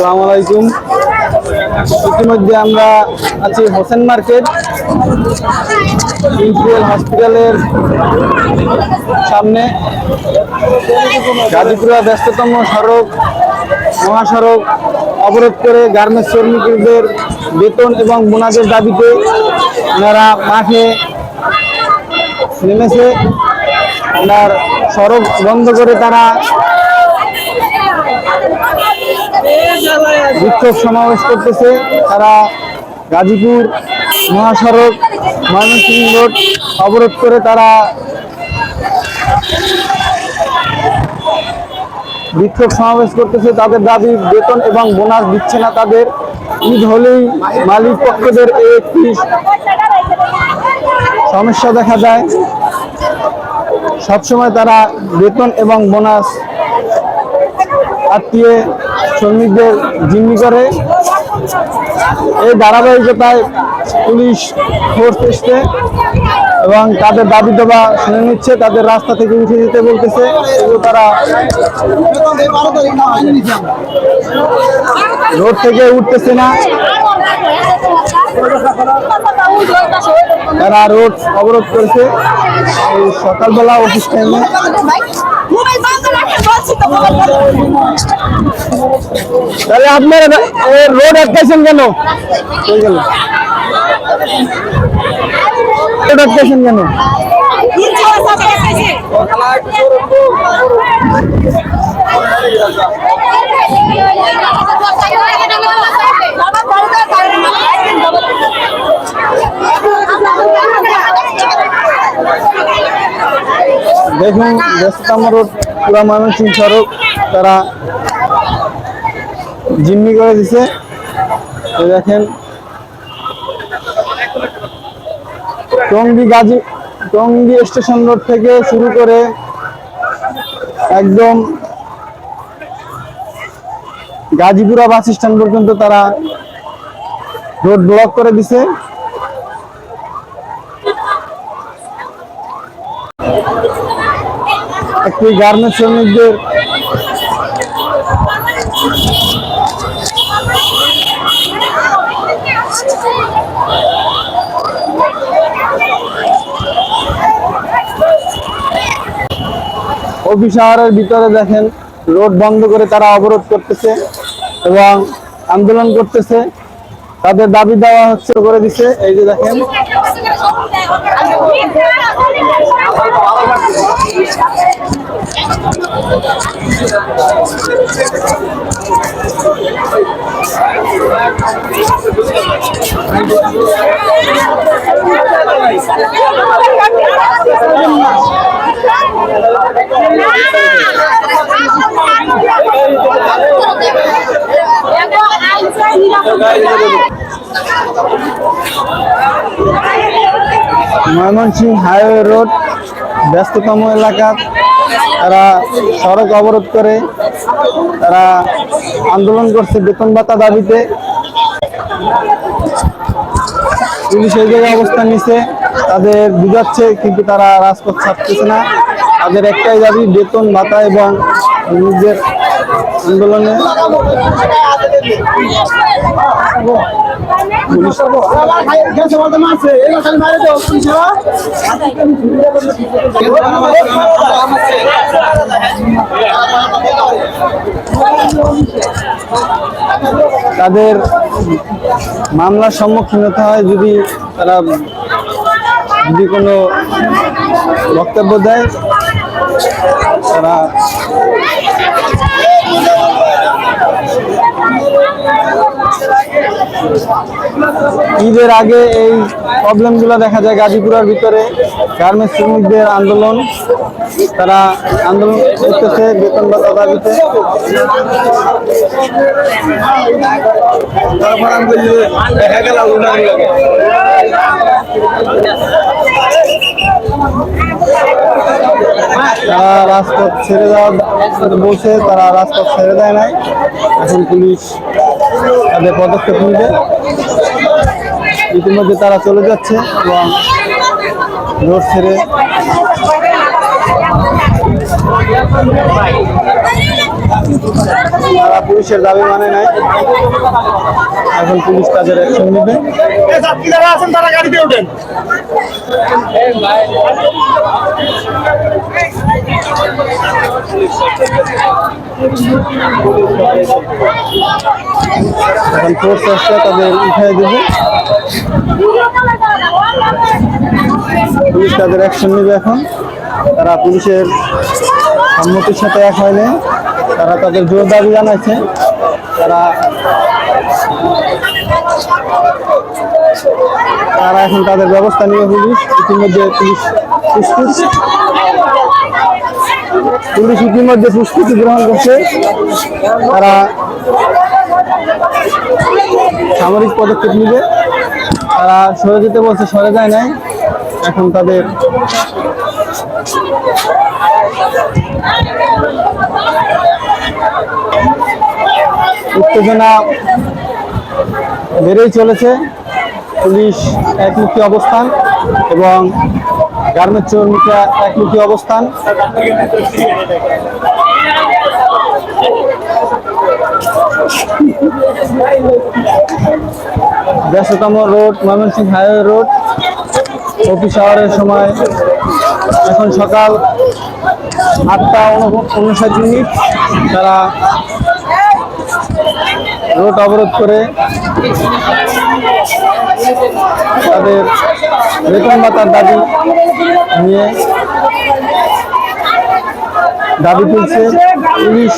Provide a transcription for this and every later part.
আসসালামু আলাইকুম। ইতিমধ্যে আমরা আছি হোসেন মার্কেট ইন্সুয়েল হসপিটালের সামনে। গাজীপুরা ব্যস্ততম সড়ক, মহাসড়ক, অবরোধ করে গার্মেন্টস শ্রমিকদের বেতন এবং বোনাসের দাবিতে ওনারা মাঠে নেমেছে। ওনার সড়ক বন্ধ করে তারা বিক্ষোভ সমাবেশ করতেছে। তারা গাজীপুর মহাসড়ক, ময়মনসিংহ রোড অবরোধ করে তারা বিক্ষোভ সমাবেশ করতেছে। তাদের দাবি, বেতন এবং বোনাস দিচ্ছে না তাদের। ঈদ হলেই মালিক পক্ষদের একটি সমস্যা দেখা যায় সবসময় তারা বেতন এবং বোনাস আত্মীয় শ্রমিকদের জিম্মি করে। এই ধারাবাহিকতায় পুলিশ ফোর্স এসছে এবং তাদের দাবি দেওয়া শুনে নিচ্ছে, তাদের রাস্তা থেকে উঠে দিতে বলতেছে। তারা রোড থেকে উঠতেছে না। তারা রোড অবরোধ করেছে। সকালবেলা অফিস টাইমে তাহলে আপনারা রোড আটকাইছেন কেন হয়ে গেল রোড আটকাইছেন কেন? দেখুন ব্যস্ততম রোড পুরা ময়মনসিংহ সড়ক তারা জিম্মি করে দিছে। দেখেন, টঙ্গি গাজী, টঙ্গি স্টেশন রোড থেকে শুরু করে একদম গাজীপুরা বাস স্ট্যান্ড পর্যন্ত তারা রোড ব্লক করে দিছে। একটি গার্মেন্টস শ্রমিকদের অফিস আওয়ারের ভিতরে দেখেন রোড বন্ধ করে তারা অবরোধ করতেছে এবং আন্দোলন করতেছে তাদের দাবি দেওয়া হচ্ছে করে দিছে এই যে দেখেন ময়মনসিংহ হাইওয়ে রোড, ব্যস্ততম এলাকা। তারা সড়ক অবরোধ করে, তারা আন্দোলন করছে বেতন ভাতা দাবিতে। পুলিশ এই জায়গায় অবস্থান নিছে, তাদের বুঝাচ্ছে, কিন্তু তারা রাজপথ ছাড়তেছে না। তাদের একটাই দাবি, বেতন ভাতা এবং নিজের আন্দোলনে তাদের মামলার সম্মুখীন হতে হয় যদি তারা যদি কোনো বক্তব্য দেয় তারা ঈদের আগে এই প্রবলেমগুলো দেখা যায় গাজীপুরের ভিতরে। গার্মেন্টস শ্রমিকদের আন্দোলন, তারা আন্দোলন করতেছে বেতন ভাতা দাবিতে তারা রাস্তা ছেড়ে দেওয়া বলছে, তারা রাস্তা ছেড়ে দেয় নাই। এখন পুলিশ তাদের পদক্ষেপ নিবে। ইতিমধ্যে তারা চলে যাচ্ছে এবং রোড ছেড়ে পুলিশের দাবি মানে নাই। এখন পুলিশ তাদের অ্যাকশন নেবে। যাত্রী যারা আছেন তারা গাড়িতে ওঠেন এখন ফোর্স আসছে তাদের উঠাই দেবে। পুলিশ তাদের অ্যাকশন নেবে এখন। তারা পুলিশের সম্মতির সাথে এক হয়নি তারা তাদের জোর দাবি জানাচ্ছে। তারা তারা এখন তাদের ব্যবস্থা নিয়ে পুলিশ, ইতিমধ্যে পুলিশ পুলিশ ইতিমধ্যে প্রস্তুতি গ্রহণ করছে। তারা সামরিক পদক্ষেপ নিবে। তারা সরে যেতে বলছে, সরে যায় নাই। এখন তাদের উত্তেজনা বেড়েই চলেছে। পুলিশ একমুখী অবস্থান এবং গার্মেন্টস শ্রমিকরা একমুখী অবস্থান। ব্যস্ততম road Mymensingh highway road, office আওয়ারের সময় এখন সকাল আটটা উনষাট মিনিট। তারা রোড অবরোধ করে তাদের বেতন ভাতার দাবি নিয়ে দাবি তুলছে পুলিশ।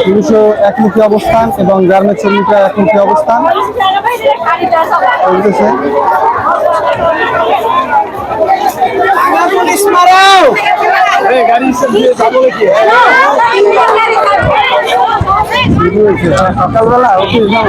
পুলিশও একমুখী অবস্থান এবং গ্রামের শ্রমিকরা একমুখী অবস্থান চলতেছে সকালবেলা অফিস যাও